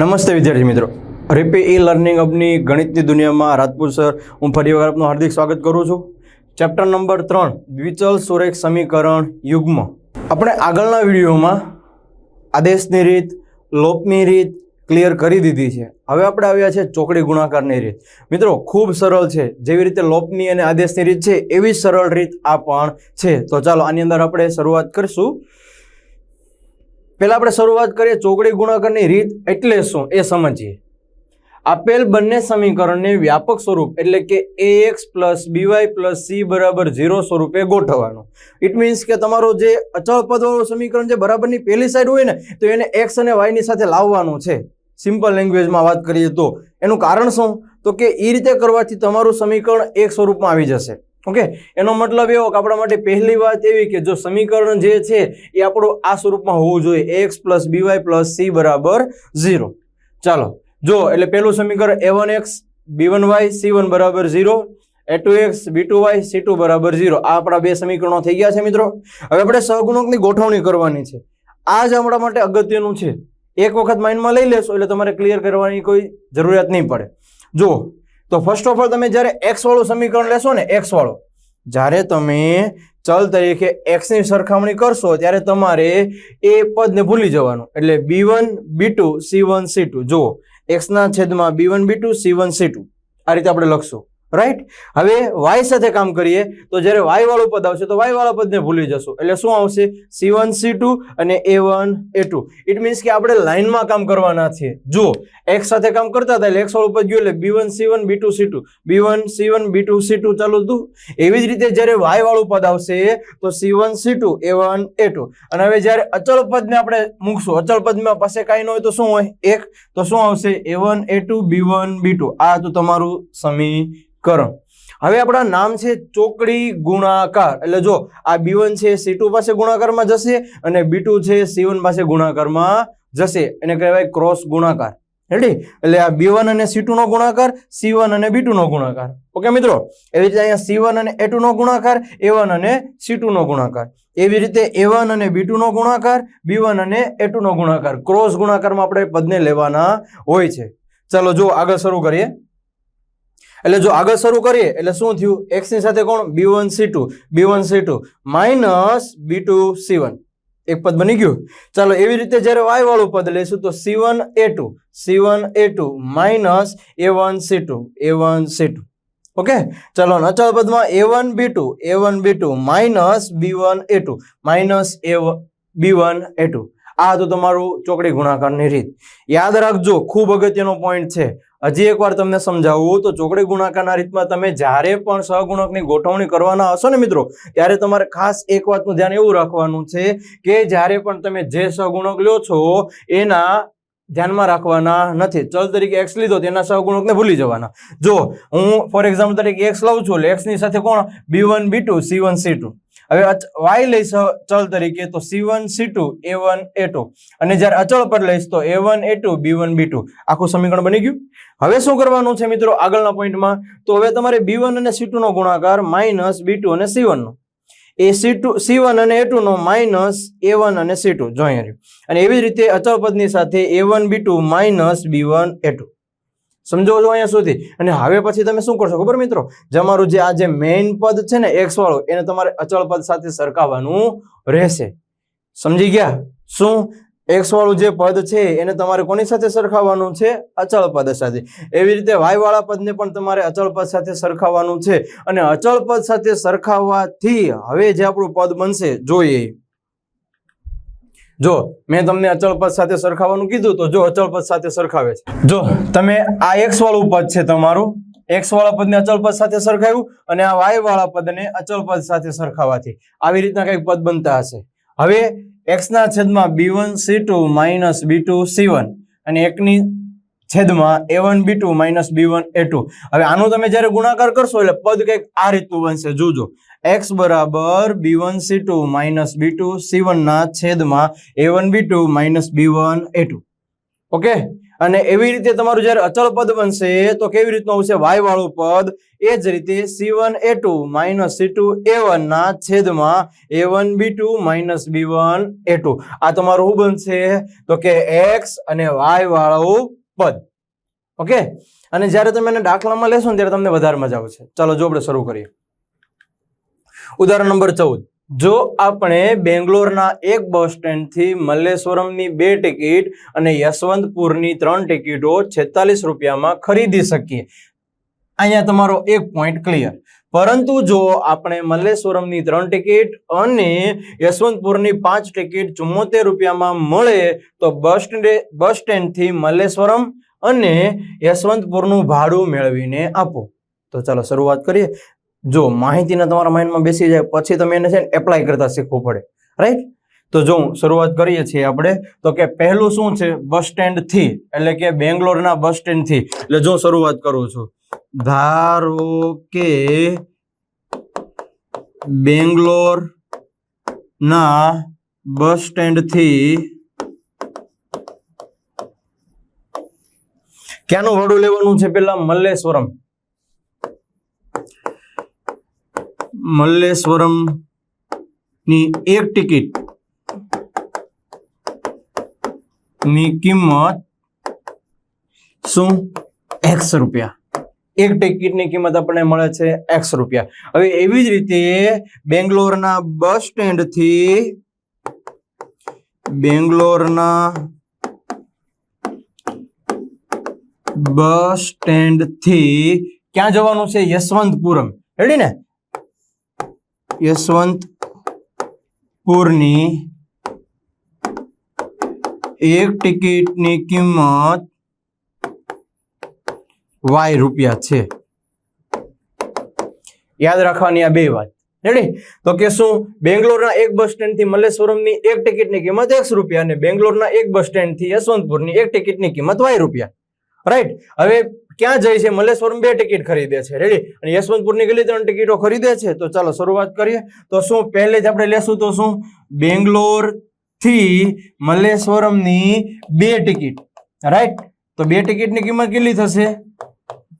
નમસ્તે વિદ્યાર્થી મિત્રો. રેપે ઈ લર્નિંગ અપની ગણિતની દુનિયામાં રાજપૂત સર, હું ફરી વખત આપનું હાર્દિક સ્વાગત કરું છું. ચેપ્ટર નંબર ત્રણ, દ્વિચલ સુરેખ સમીકરણ યુગ્મ. આપણે આગળના વિડીયોમાં આદેશની રીત, લોપની રીત ક્લિયર કરી દીધી છે. હવે આપણે આવ્યા છે ચોકડી ગુણાકારની રીત. મિત્રો, ખૂબ સરળ છે. જેવી રીતે લોપની અને આદેશની રીત છે, એવી સરળ રીત આ પણ છે. તો ચાલો આની અંદર આપણે શરૂઆત કરીશું. પહેલા આપણે શરૂઆત કરીએ ચોકડી ગુણાકારની રીત એટલે શું એ સમજીએ. આપેલ બંને સમીકરણને વ્યાપક સ્વરૂપ એટલે કે A X plus B Y plus C બરાબર ઝીરો સ્વરૂપે ગોઠવવાનું. ઇટ મીન્સ કે તમારું જે અચળ પદવાળું સમીકરણ જે બરાબરની પહેલી સાઈડ હોય ને, તો એને એક્સ અને વાયની સાથે લાવવાનું છે. સિમ્પલ લેંગ્વેજમાં વાત કરીએ તો. એનું કારણ શું? તો કે એ રીતે કરવાથી તમારું સમીકરણ એક સ્વરૂપમાં આવી જશે. ઓકે? એનો મતલબ એવો કે આપણા માટે પહેલી વાત એવી કે જો સમીકરણ જે છે એ આપણું આ સ્વરૂપમાં હોવું જોઈએ. X plus B Y plus C બરાબર ઝીરો. ચાલો, જો, એટલે પહેલું સમીકરણ A one X B one Y C one બરાબર zero. A two X B two Y C two બરાબર ઝીરો. આ આપણા બે સમીકરણો થઈ ગયા છે મિત્રો. હવે આપણે સહગુણકની ગોઠવણી કરવાની છે. આ જ આપણા માટે અગત્યનું છે. એક વખત માઇન્ડમાં લઈ લેશો એટલે તમારે ક્લિયર કરવાની કોઈ જરૂરિયાત નહીં પડે. જો તો ફર્સ્ટ ઓફ ઓલ તમે જ્યારે એક્સ વાળું સમીકરણ લેશો ને એક્સ વાળું, જ્યારે તમે ચલ તરીકે એક્સની સરખામણી કરશો ત્યારે તમારે એ પદને ભૂલી જવાનું. એટલે B one B two C one C two જુઓ એક્સના છેદમાં B one B two C one C two આ રીતે આપણે લખશું. રાઈટ હવે વાય સાથે કામ કરીએ તો જ્યારે વાય વાળું પદ આવશે તો વાય વાળા પદને ભૂલી જશું. એટલે શું આવશે? સી વન સી ટુ અને A one A it means કે આપણે લાઇનમાં કામ કરવાના છીએ. જો એક્સ સાથે કામ કરતા હતા એટલે એક્સ વાળું પદ ગયું એટલે B one C one B two C two B one C one B two C two ચાલુ હતું. એવી જ રીતે જ્યારે વાય વાળું પદ આવશે તો C one C two A one A two અને હવે જ્યારે અચળ પદને આપણે મૂકશું, અચળ પદમાં પાસે કાંઈ ન હોય તો શું હોય? એક. તો શું આવશે? A one A two B one B two આ તો તમારું સમીકરણ હવે આપણા નામ છે ચોકડી ગુણાકાર. એટલે જો આ બી વન છે સી ટુ પાસે ગુણાકારમાં જશે અને બી ટુ છે સી વન પાસે ગુણાકારમાં જશે. એને કહેવાય ક્રોસ ગુણાકાર. રેડી એટલે આ બી વન અને સી નો ગુણાકાર સી વન અને બી નો ગુણાકાર. ઓકે મિત્રો? એવી રીતે અહીંયા સી વન અને એ નો ગુણાકાર એ વન અને સી નો ગુણાકાર. એવી રીતે એ વન અને બી નો ગુણાકાર બી વન અને એ નો ગુણાકાર. ક્રોસ ગુણાકારમાં આપણે પદને લેવાના હોય છે. ચાલો, જો આગળ શરૂ કરીએ. એટલે જો આગળ શરૂ કરીએ, એટલે શું થયું? એક્સની સાથે કોણ? B one C two B one C two minus B two C one એક પદ બની ગયું. ચાલો એવી રીતે જ્યારે વાય વાળું પદ લઈશું તો C one A two C one A two minus A one C two A one C two okay ચાલો અચળ પદમાં A one B two A one B two minus B one A two minus A B one A two આ તો તમારું ચોકડી ગુણાકારની રીત. યાદ રાખજો, ખૂબ અગત્યનો પોઈન્ટ છે. હજી એકવાર તમને સમજાવું તો ચોકડી ગુણાકારના રીતમાં તમે જ્યારે પણ સહગુણકની ગોઠવણી કરવાના હશો ને મિત્રો, ત્યારે તમારે ખાસ એક વાતનું ધ્યાન એવું રાખવાનું છે કે જ્યારે પણ તમે જે સહગુણક લો છો, એના ધ્યાનમાં રાખવાના નથી. ચલ તરીકે એક્સ લીધો તેના સહગુણકને ભૂલી જવાના. જો હું ફોર એક્ઝામ્પલ તરીકે એક્સ લઉં છું એટલે એક્સની સાથે કોણ? B one B two C one C two હવે વાય લઈશ ચલ તરીકે તો C one, C two, A one, A two. અને જ્યારે અચળ પર લઈશ તો A one, A two, B one, B two. આખું સમીકરણ બની ગયું? હવે શું કરવાનું છે મિત્રો આગળના પોઈન્ટમાં? તો હવે તમારે બી વન અને સી નો ગુણાકાર માઇનસ બી અને C no. A C two, C one અને એ નો માઇનસ એ વન અને સી ટુ. જોઈ અને એવી જ રીતે અચળ પદની સાથે A one, B two minus B one, A two. સમજો છો અહીંયા સુધી? અને હવે પછી તમે શું કરશો? ખબર મિત્રો? તમારું જે આ જે મેઇન પદ છે ને એક્સ વાળું, એને તમારે અચળ પદ સાથે સરખાવવાનું રહેશે. સમજી ગયા? શું? એક્સ વાળું જે પદ છે, એને તમારે કોની સાથે સરખાવવાનું છે? અચળ પદ સાથે. એવી રીતે વાય વાળા પદને પણ તમારે અચળ પદ સાથે સરખાવવાનું છે. અને અચળ પદ સાથે સરખાવવાથી હવે જે આપણું પદ બનશે, જોઈએ. જો, મેં તમને અચળ પદ સાથે સરખાવવાનું કીધું તો જો અચળ પદ સાથે સરખાવે છે. જો, તમે આ એક્સ વાળું પદ છે તમારું. એક્સ વાળા પદને અચળ પદ સાથે સરખાવ્યું અને આ વાય વાળા પદને અચળ પદ સાથે સરખાવાથી. આવી રીતના કંઈક પદ બનતા હશે. હવે એક્સના છેદમાં B one C two minus B two C one અને એકની છેદમાં A one B two minus B one A two હવે આનું તમે જ્યારે ગુણાકાર કરશો એટલે પદ કંઈક આ રીતનું બનશે. જોજો. એક્સ બરાબર B one C two minus B two C છેદમાં A one B two minus B one A two okay અને એવી રીતે તમારું જ્યારે અચળ પદ બનશે, તો કેવી રીતનું આવશે? વાય વાળું પદ. એ જ રીતે C one A two minus C two છેદમાં A one B two minus B one A two આ તમારું શું બનશે? તો કે એક્સ અને વાય વાળું પદ. ઓકે અને જ્યારે તમે એને દાખલામાં લેશો ને ત્યારે તમને વધારે મજા આવશે. ચાલો, જો આપણે શરૂ કરીએ. ઉદાહરણ નંબર ચૌદ. જો આપણે બેંગ્લોરના એક બસ સ્ટેન્ડથી મલ્લેશ્વરમની બે ટિકિટ અને યશવંતપુરની ત્રણ ટિકિટો છેતાલીસ રૂપિયામાં ખરીદી શકીએ. અહીંયા તમારો એક પોઈન્ટ ક્લિયર પરંતુ જો આપણે મલ્લેશ્વરમની ત્રણ ટિકિટ અને યશવંતપુરની પાંચ ટિકિટ ચુમ્મોતેર રૂપિયામાં મળે, તો બસ સ્ટેન્ડ બસ સ્ટેન્ડથી મલ્લેશ્વરમ અને યશવંતપુરનું ભાડું મેળવીને આપો. તો ચાલો શરૂઆત કરીએ. જો માહિતીના તમારા માઇન્ડમાં બેસી જાય, પછી તમે એને છે ને એપ્લાય કરતા શીખવું પડે. રાઈટ તો જો શરૂઆત કરીએ છીએ આપણે, તો કે પહેલું શું છે? બસ સ્ટેન્ડથી, એટલે કે બેંગ્લોરના બસ સ્ટેન્ડથી. એટલે જો શરૂઆત કરું છું. ધારો કે બેંગ્લોર ના બસ સ્ટેન્ડથી ક્યાંનું ભાડું લેવાનું છે પેલા મલ્લેશ્વરમ? મલ્લેશ્વરમની એક ટિકિટની કિંમત શું? એકસ રૂપિયા. એક ટિકિટની કિંમત આપણને મળે છે એકસ રૂપિયા. હવે એવી જ રીતે બેંગ્લોરના બસ સ્ટેન્ડથી બેંગ્લોરના બસ સ્ટેન્ડથી ક્યાં જવાનું છે? યશવંતપુરમ. રેડી ને? યશવંતપુરની એક ટિકિટની કિંમત વાય રૂપિયા છે. યાદ રાખવાની આ બે વાત. રેડી તો કે શું બેંગ્લોરના એક બસ સ્ટેન્ડથી મલ્લેશ્વરમની એક ટિકિટની કિંમત એકસો રૂપિયા અને બેંગ્લોરના એક બસ સ્ટેન્ડથી યશવંતપુરની એક ટિકિટની કિંમત વાય રૂપિયા. રાઈટ હવે ક્યાં જાય છે? મલેશ્વરમ બે ટિકિટ ખરીદે છે. રેડી અને યશવંતપુરની કેટલી ત્રણ ટિકિટો ખરીદે છે. તો ચાલો શરૂઆત કરીએ. તો શું? પહેલે જ આપણે લેશું તો શું? બેંગ્લોરથી મલ્લેશ્વરમની બે ટિકિટ. રાઈટ તો બે ટિકિટની કિંમત કેટલી થશે?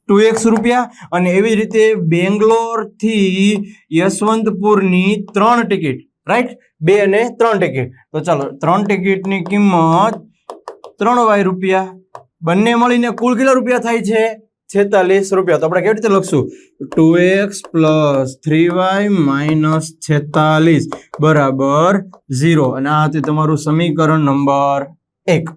ટુ એક્સ રૂપિયા. અને એવી રીતે બેંગ્લોરથી યશવંતપુરની ત્રણ ટિકિટ. રાઈટ બે અને ત્રણ ટિકિટ. તો ચાલો, ત્રણ ટિકિટની કિંમત ત્રણ વાય રૂપિયા. બંને મળીને કુલ કેટલા રૂપિયા થાય છે? છેતાલીસ રૂપિયા. તો આપણે કેવી રીતે લખશું? Two X plus three Y minus છેતાલીસ બરાબર ઝીરો અને આ હતું તમારું સમીકરણ નંબર એક.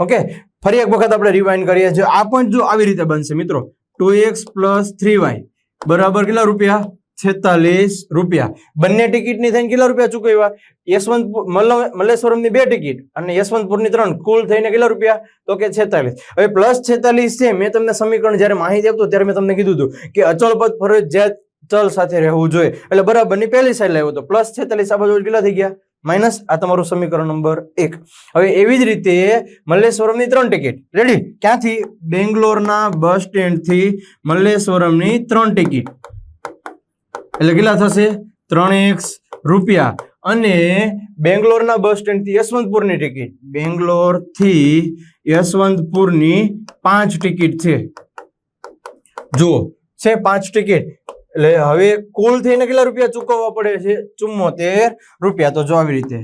ઓકે ફરી એક વખત આપણે રિવાઇન્ડ કરીએ. છીએ આ પણ જો આવી રીતે બનશે, મિત્રો two X plus three Y બરાબર કેટલા રૂપિયા? છેતાલીસ રૂપિયા. બંને ટિકિટની થઈને કેટલા રૂપિયા ચૂકવ્યા? યશવંતપુર મલ્લ- મલ્લેશ્વરમની બે ટિકિટ અને યશવંતપુરની ત્રણ. કુલ થઈને કેટલા રૂપિયા? તો કે છેતાલીસ. હવે પ્લસ છેતાલીસ છે, મેં તમને સમીકરણ જ્યારે માહિતી આપતો ત્યારે મેં તમને કીધું હતું કે અચળ પદ ફરજિયાત ચલ સાથે રહેવું જોઈએ. એટલે બરાબરની પહેલી સાઈડ લાવ્યો તો પ્લસ છેતાલીસ, આ બાજુ કેટલા થઈ ગયા? માઇનસ, આ તમારું સમીકરણ નંબર એક. હવે એવી જ રીતે મલ્લેશ્વરમની ત્રણ ટિકિટ. રેડી? ક્યાંથી? બેંગ્લોરના બસ સ્ટેન્ડથી મલ્લેશ્વરમની ત્રણ ટિકિટ. એટલે કેટલા થશે? ત્રણ એક્સ રૂપિયા. અને બેંગ્લોરના બસ સ્ટેન્ડથી યશવંતપુરની ટિકિટ. બેંગ્લોરથી યશવંતપુરની પાંચ ટિકિટ છે. જુઓ, છે પાંચ ટિકિટ. એટલે હવે કુલ થઈને કેટલા રૂપિયા ચૂકવવા પડે છે? ચુમ્મોતેર રૂપિયા. તો જો આવી રીતે.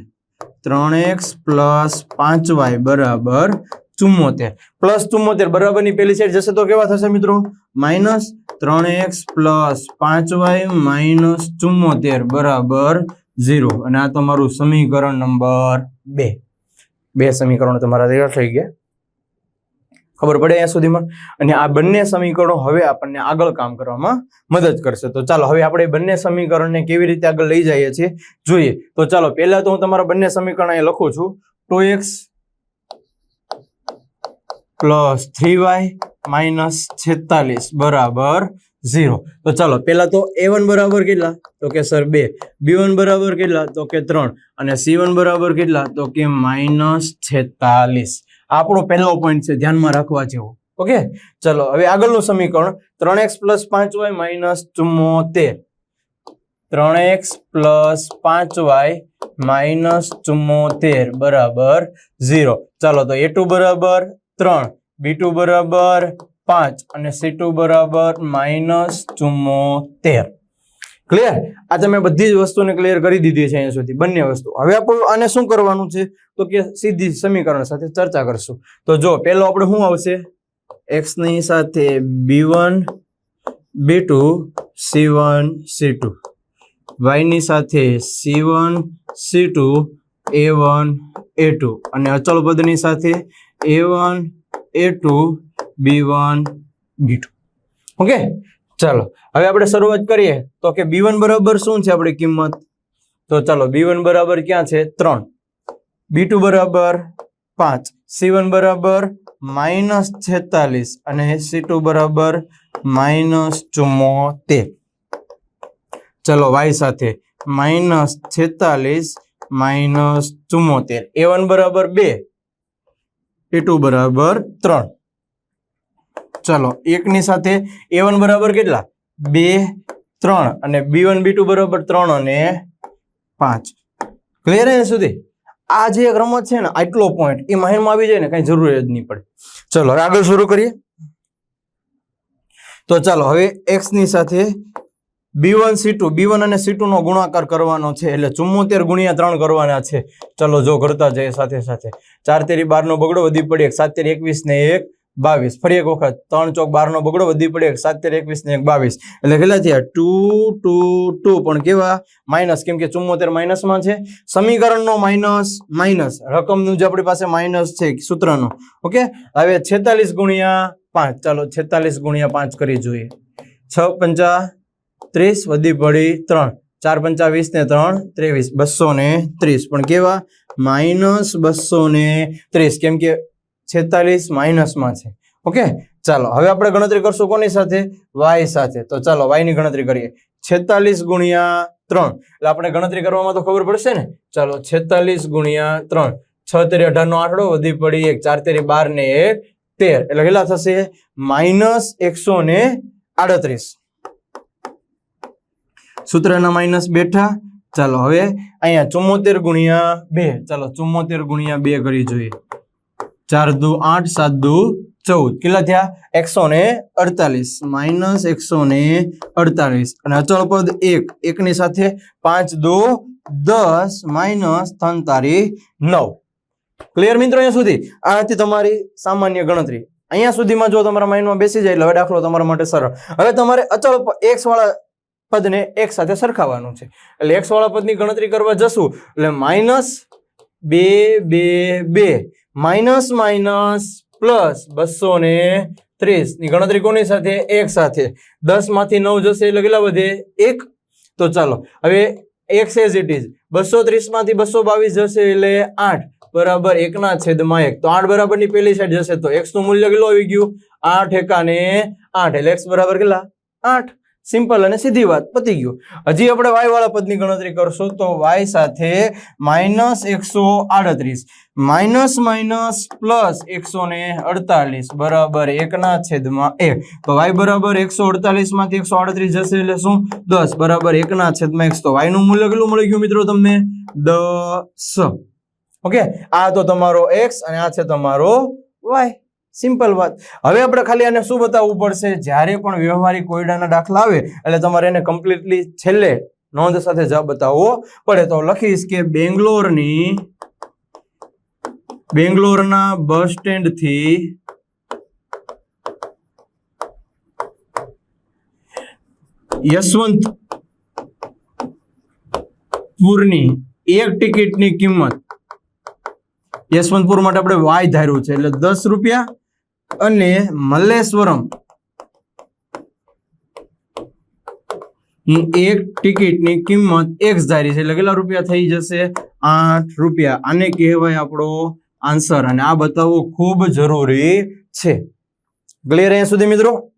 ત્રણ એક્સ પ્લસ પાંચ વાય બરાબર. ચુમ્મોતેર. પ્લસ ચુમ્મોતેર, બરાબરની પેલી સાઈડ જશે તો કેવા થશે મિત્રો? માઇનસ ત્રણ એક્સ પ્લસ પાંચ વાય માઇનસ ચુમ્મોતેર, બરાબર ઝીરો. અને આ તમારું સમીકરણ નંબર બે. બે સમીકરણો તમારા તૈયાર થઈ ગયા. ખબર પડે અહીંયા સુધીમાં? અને આ બંને સમીકરણો હવે આપણને આગળ કામ કરવામાં મદદ કરશે. તો ચાલો, હવે આપણે બંને સમીકરણને કેવી રીતે આગળ લઈ જઈએ છીએ? જોઈએ. તો ચાલો, પહેલા તો હું તમારા બંને સમીકરણ લખું છું. Two X plus three Y minus છેતાલીસ, બરાબર, ઝીરો. તો ચાલો, પહેલાં તો એ વન બરાબર કેટલા? તો કે સર બે. બી વન બરાબર કેટલા? તો કે ત્રણ. અને સી બરાબર કેટલા? તો કે માઇનસ છેતાલીસ. આપણો પહેલો પોઈન્ટ છે, ધ્યાનમાં રાખવા જેવો. ઓકે? ચલો, હવે આગળનું સમીકરણ. ત્રણ એક્સ પ્લસ પાંચ વાય માઇનસ ચુમ્મોતેર. ત્રણ એક્સ પ્લસ પાંચ વાય માઇનસ ચુમ્મોતેર, બરાબર, ઝીરો. ચાલો, તો એ ટુ બરાબર ત્રણ. બી ટુ બરાબર પાંચ અને સી ટુ બરાબર માઇનસ ચુમ્મોતેર. ક્લિયર આ તમે બધી જ વસ્તુને ક્લિયર કરી દીધી છે અહીંયા સુધી. બંને વસ્તુ. હવે આપણે આને શું કરવાનું છે? તો કે સીધી સમીકરણ સાથે ચર્ચા કરશું. તો જો પેલો આપણે શું આવશે? એક્સની સાથે B one B two C one C two વાયની સાથે C one C two A one A two અને અચળ પદની સાથે A one A two B one B two okay ચાલો. હવે આપણે શરૂઆત કરીએ. તો કે બી વન બરાબર શું છે આપણી કિંમત? તો ચાલો બી વન બરાબર ક્યાં છે? ત્રણ. બી ટુ બરાબર પાંચ. સી વન બરાબર માઇનસ છેતાલીસ. અને સી ટુ બરાબર માઇનસ ચુમ્મોતેર. ચલો, વાય સાથે. માઇનસ છેતાલીસ, માઇનસ ચુમ્મોતેર. એ વન બરાબર બે. એ ટુ બરાબર ત્રણ. ચલો, એકની સાથે એ વન બરાબર કેટલા? બે, ત્રણ અને બી વન બી ટુ બરાબર ત્રણ અને પાંચ. ક્લિયર અહીંયા સુધી? આ જે રમત છે ને, આટલો પોઈન્ટ એ માહિરમાં આવી જાય ને, કઈ જરૂર જ નહીં પડે. ચલો આગળ શરૂ કરીએ. તો ચાલો, હવે એક્સની સાથે B one, C two. B one અને સી ટુ નો ગુણાકાર કરવાનો છે એટલે ચુમ્મોતેર ગુણ્યા ત્રણ કરવાના છે. ચલો, જો કરતા જઈએ સાથે સાથે. ચાર તેરી બાર નો બગડો વધી પડી એક, સાત તેરી એકવીસ ને એક, બાવીસ. ફરી એક વખત. ત્રણ ચોક બાર નો બગડો વધી પડે એક, સાત તેર એકવીસ ને એક, બાવીસ. એટલે કેટલા થયા? Two two two. પણ કેવા? માઇનસ. કેમ કે ચુમ્મોતેર માઇનસમાં છે. સમીકરણનો માઇનસ માઇનસ. રકમનું જે આપણી પાસે માઇનસ છે સૂત્રનો. ઓકે? હવે છેતાલીસ ગુણ્યા પાંચ. ચાલો, છેતાલીસ ગુણ્યા પાંચ કરી જોઈએ. છ પંચા ત્રીસ વધી પડી ત્રણ. ચાર પંચા વીસ ને ત્રણ, ત્રેવીસ. બસો ને ત્રીસ. પણ કેવા? માઇનસ બસો ને ત્રીસ. કેમ કે છેતાલીસ માઇનસમાં છે. ઓકે? ચાલો, હવે આપણે ગણતરી કરશું કોની સાથે? વાય સાથે. તો ચાલો, વાયની ગણતરી કરીએ. છેતાલીસ ગુણ્યા ત્રણ. એટલે આપણે ગણતરી કરવામાં તો ખબર પડશે ને? ચાલો, છેતાલીસ ગુણ્યા ત્રણ. છ તેરી અઢાર નો આંકડો વધી પડી એક. ચાર તેરી બાર ને એક તેર. એટલે કેટલા થશે? માઇનસ એકસો ને આડત્રીસ. સૂત્રના માઇનસ બેઠા. ચાલો હવે અહીંયા ચુમ્મોતેર ગુણ્યા બે. ચાલો ચુમ્મોતેર ગુણ્યા બે કરી જોઈએ. ચાર દુ આઠ, સાત દુ ચૌદ. કેટલા થયા? એકસો ને અડતાલીસ. માઇનસ એકસો ને અડતાલીસ. અને અચળ પદ એક. એકની સાથે પાંચ દો દસ. માઇનસ ત્રણ તારી નવ. ક્લિયર મિત્રો અહીંયા સુધી? આ હતી તમારી સામાન્ય ગણતરી. અહીંયા સુધીમાં જો તમારા માઇન્ડમાં બેસી જાય એટલે હવે દાખલો તમારા માટે સરળ. હવે તમારે અચળ એક્સ વાળા પદને એક સાથે સરખાવવાનું છે. એટલે એક્સવાળા પદની ગણતરી કરવા જશું. એટલે માઇનસ બે બે બે. માઇનસ માઇનસ પ્લસ બસો ને ત્રીસની ગણતરી કોની સાથે? એક સાથે. દસમાંથી નવ જશે એટલે કેટલા વધે? એક. તો ચાલો, હવે એક્સ એઝ ઇટ ઇઝ બસો ત્રીસમાંથી બસો બાવીસ જશે એટલે આઠ. બરાબર એકના છેદમાં એક. તો આઠ બરાબરની પેલી સાઈડ જશે. તો એક્સનું મૂલ્ય કેટલું આવી ગયું? આઠ એકાને આઠ. એટલે એક્સ બરાબર કેટલા? આઠ. સિમ્પલ અને સીધી વાત પતી ગયું. હજી આપણે વાય વાળા પદની ગણતરી કરશું તો વાય સાથે માઇનસ એકસો આડત્રીસ. માઇનસ માઇનસ પ્લસ એકસો ને અડતાલીસ. બરાબર એકના છેદમાં એક તો વાય બરાબર એકસો અડતાલીસમાંથી એકસો આડત્રીસ જશે એટલે શું? દસ. બરાબર એકના છેદમાં એકસો. વાયનું મૂલ્ય કેટલું મળી ગયું મિત્રો તમને? દસ. ઓકે? આ તો તમારો એક્સ અને આ છે તમારો વાય સિમ્પલ વાત. હવે આપણે ખાલી આને શું બતાવવું પડશે? જ્યારે પણ વ્યવહારિક કોયડાના દાખલા આવે, એટલે તમારે એને કમ્પ્લીટલી છેલ્લે નોંધ સાથે જવાબ બતાવવો પડે. તો લખીશ કે બેંગ્લોરની, બેંગ્લોરના બસ સ્ટેન્ડથી યશવંત પુરની એક ટિકિટની કિંમત, યશવંતપુર માટે આપણે વાય ધાર્યું છે, એટલે દસ રૂપિયા અને મલ્લેશ્વરમ. એક ટિકિટની કિંમત એક ધારી છે, એટલે કેટલા રૂપિયા થઈ જશે? આઠ રૂપિયા. આને કહેવાય આપણો આન્સર. અને આ બતાવવું ખૂબ જરૂરી છે. ક્લિયર અહીંયા સુધી મિત્રો?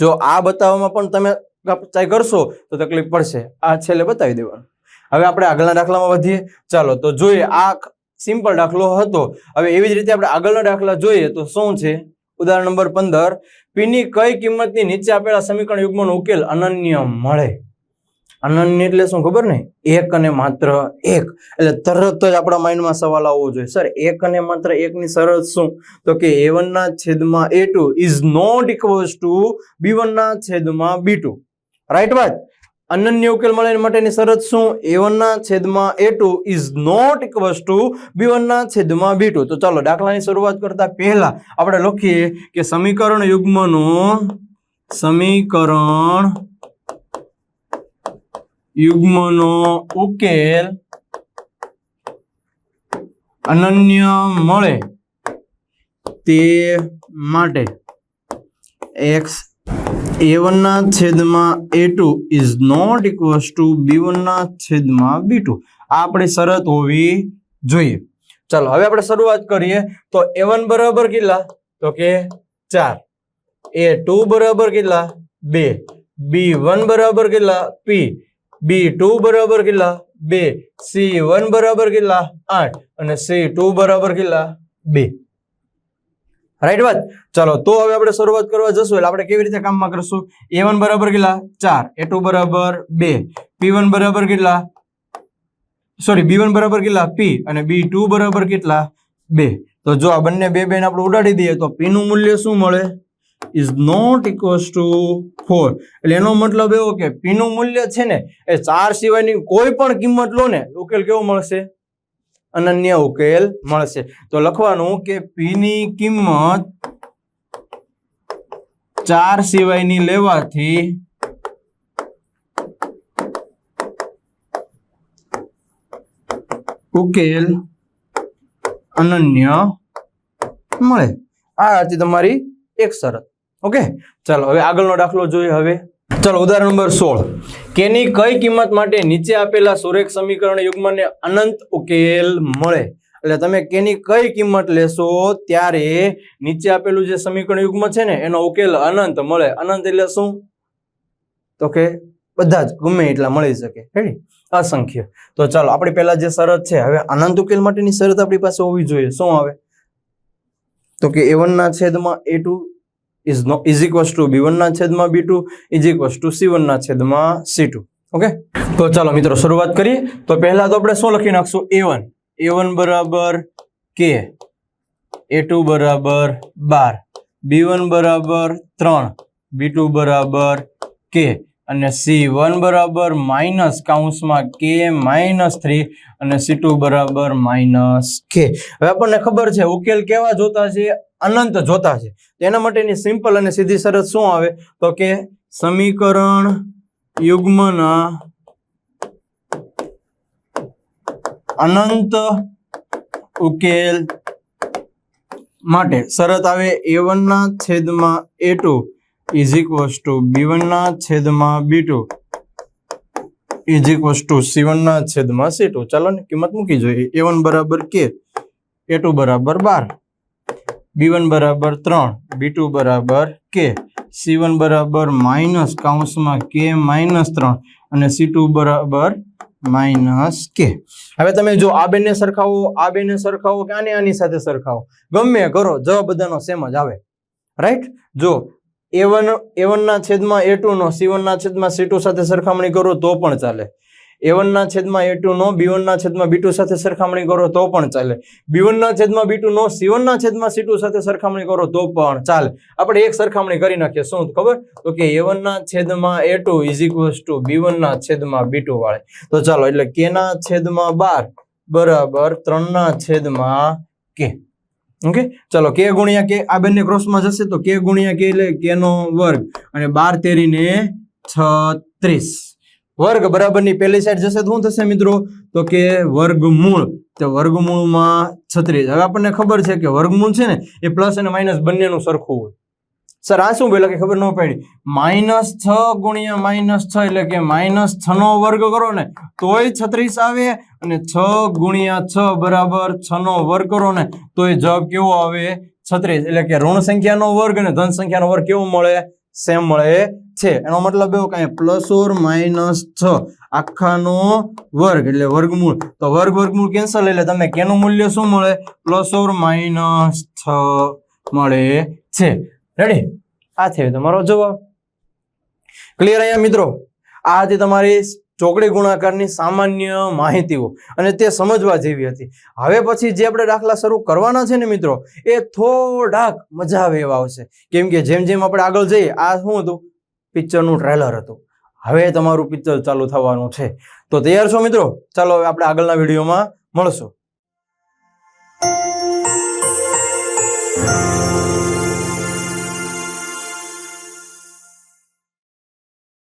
જો આ બતાવવામાં પણ તમે ટ્રાય કરશો, તો તકલીફ પડશે. આ છેલ્લે બતાવી દેવાનું. હવે આપણે આગળના દાખલામાં વધીએ. ચાલો, તો જોઈએ આ સિમ્પલ દાખલો હતો. હવે એવી જ રીતે આપણે આગળના દાખલા જોઈએ તો શું છે? ઉદાહરણ નંબર પંદર. પીની કઈ કિંમતની નીચે આપેલા સમીકરણ યુગ્મનો ઉકેલ અનન્ય મળે? અનન્ય એટલે શું ખબર ને એક અને માત્ર એક. એટલે તરત જ આપણા માઇન્ડમાં સવાલ આવવો જોઈએ. સર, એક અને માત્ર એકની શરત શું? તો કે એ વનના છેદમાં A two is not equals to B વનના છેદમાં બી ટુ રાઈટ વાત? અનન્ય ઉકેલ મળે માટેની શરત શું? એ વનના છેદમાં A two is not equals to B વનના છેદમાં બી ટુ તો ચાલો, દાખલાની શરૂઆત કરતા પહેલા આપણે લખીએ કે સમીકરણ યુગ્મનું સમીકરણ યુગ્મનો ઉકેલ અનન્ય મળે તે માટે. એક્સ એ ના છેદમાં A two is not equals to B ના છેદમાં બી ટુ આ આપણી શરત હોવી જોઈએ. ચાલો, હવે આપણે શરૂઆત કરીએ. તો એ વન બરાબર કેટલા? તો કે ચાર. એ ટુ બરાબર કેટલા? બે. બી વન બરાબર કેટલા? પી બી ટુ બરાબર કેટલા? બે. સી વન બરાબર કેટલા? આઠ. અને સી ટુ બરાબર કેટલા? બે. રાઈટ વાત? ચાલો, તો હવે આપણે શરૂઆત કરવા જશું. એટલે આપણે કેવી રીતે કામમાં કરશું? એ વન બરાબર કેટલા? ચાર. એ ટુ બરાબર બે. પી વન બરાબર કેટલા? સોરી બી વન બરાબર કેટલા? પી અને બી ટુ બરાબર કેટલા? બે. તો જો આ બંને બે બેન આપણે ઉડાડી દઈએ, તો પી નું મૂલ્ય શું મળે? Is not equals to four એટલે એનો મતલબ એવો કે પી નું મૂલ્ય છે ને, એ ચાર સિવાયની કોઈ પણ કિંમત લો ને, ઉકેલ કેવો મળશે? અનન્ય ઉકેલ મળશે. તો લખવાનું કે પી કિંમત ચાર સિવાયની લેવાથી ઉકેલ અનન્ય મળે. આ હતી તમારી એક શરત. ઓકે? ચાલો, હવે આગળનો દાખલો જોઈએ હવે. ચાલો, ઉદાહરણ નંબર સોળ. કેની કઈ કિંમત માટે નીચે આપેલા સુરેખ સમીકરણ યુગ્મને અનંત ઉકેલ મળે? એટલે તમે કેની કઈ કિંમત લેશો ત્યારે નીચે આપેલું જે સમીકરણ યુગ્મ છે ને, એનો ઉકેલ અનંત મળે. અનંત એટલે શું? તો કે બધા જ ગમે એટલા મળી શકે. હેડી અસંખ્ય. તો ચાલો, આપણી પહેલા જે શરત છે, હવે અનંત ઉકેલ માટેની શરત આપણી પાસે હોવી જોઈએ. શું આવે? તો કે એ ના છેદમાં A two is no is equals to B ના છેદમાં B two is equals to C ના છેદમાં સી ઓકે તો ચાલો મિત્રો શરૂઆત કરીએ. તો પહેલા તો આપણે શું લખી નાખશું? એ વન એ વન બરાબર કે એ બરાબર બાર. બી વન બરાબર ત્રણ. બી ટુ બરાબર કે અને સી વન બરાબર માઇનસ કાઉન્સમાં કે માઇનસ થ્રી અને સી ટુ બરાબર માઇનસ કે હવે આપણને ખબર છે, ઉકેલ કેવા જોતા છે? અનંત જોતા છે. તેના માટેની સિમ્પલ અને સીધી શરત શું આવે? તો કે સમીકરણ યુગ્મના અનંત ઉકેલ માટે શરત આવે એ વનના છેદમાં A two is equals to B વનના છેદમાં B two is equals to C વનના છેદમાં સી ટુ ચાલો ને, કિંમત મૂકી જોઈએ. એ વન બરાબર કે? એ ટુ બરાબર બાર. બી વન બરાબર ત્રણ, બી ટુ બરાબર કે. સી વન બરાબર માઇનસ કાઉન્સમાં કે માઇનસ ત્રણ અને સી ટુ બરાબર માઇનસ કે. હવે તમે જો આ બેને સરખાવો, આ બેને સરખાવો કે આને આની સાથે સરખાવો. ગમે કરો, જવાબ બધાનો સેમ જ આવે. રાઈટ જો એ વન, એ વનના છેદમાં એ ટુનો, સી વનના છેદમાં સી ટુ સાથે સરખામણી કરો તો પણ ચાલે. એ વનના છેદમાં એ ટુનો બી વનના છેદમાં બી ટુ સાથે સરખામણી કરો તો પણ ચાલે. બી વનના છેદમાં બી ટુનો સી વનના છેદમાં સી ટુ સાથે સરખામણી કરો તો પણ ચાલે. આપણે એક સરખામણી કરી નાખીએ. શું ખબર? તો કે એ વનના છેદમાં A two is equals to B વનના છેદમાં બી ટુ વાળે. તો ચાલો, એટલે કેના છેદમાં બાર બરાબર ત્રણના છેદમાં કે ઓકે? ચલો કે ગુણ્યા કે આ બંને ક્રોસમાં જશે તો કે ગુણ્યા કે એટલે કે નો વર્ગ. અને બાર તેરીને છત્રીસ. વર્ગ બરાબરની પહેલી સાઈડ જશે શું થશે મિત્રો? તો કે વર્ગમૂળ. તો વર્ગમૂળમાં છત્રીસ. હવે આપણને ખબર છે કે વર્ગમૂળ છે ને, એ પ્લસ અને માઇનસ બંનેનું સરખું હોય. સર આ શું પેલા કે ખબર ન પડી? માઇનસ છ ગુણ્યા માઇનસ છ એટલે કે માઇનસ છ નો વર્ગ કરો ને, તોય છત્રીસ આવે અને છ ગુણ્યા છ બરાબર છ નો વર્ગ કરો ને, તોય જવાબ કેવો આવે? છત્રીસ. એટલે કે ઋણ સંખ્યાનો વર્ગ અને ધન સંખ્યાનો વર્ગ કેવો મળે? સેમ મળે છે. એનો મતલબ એવો કે પ્લસ ઓર માઇનસ છ. આખાનો વર્ગ એટલે વર્ગમૂળ. તો વર્ગ, વર્ગમૂળ કેન્સલ એટલે તમને કેનું મૂલ્ય શું મળે? પ્લસ ઓર માઇનસ છ મળે છે. રેડી આ થયો તમારો જવાબ. ક્લિયર અહીંયા મિત્રો? આ હતી તમારી ચોકડી ગુણાકારની સામાન્ય માહિતીઓ અને તે સમજવા જેવી હતી. હવે પછી જે આપણે દાખલા શરૂ કરવાના છે ને મિત્રો, એ થોડાક મજા આવે એવા આવશે. કેમ કે જેમ જેમ આપણે આગળ જઈએ, આ શું હતું? પિક્ચરનું ટ્રેલર હતું. હવે તમારું પિક્ચર ચાલુ થવાનું છે. તો તૈયાર છો મિત્રો? ચાલો હવે આપણે આગળના વિડીયોમાં મળશું.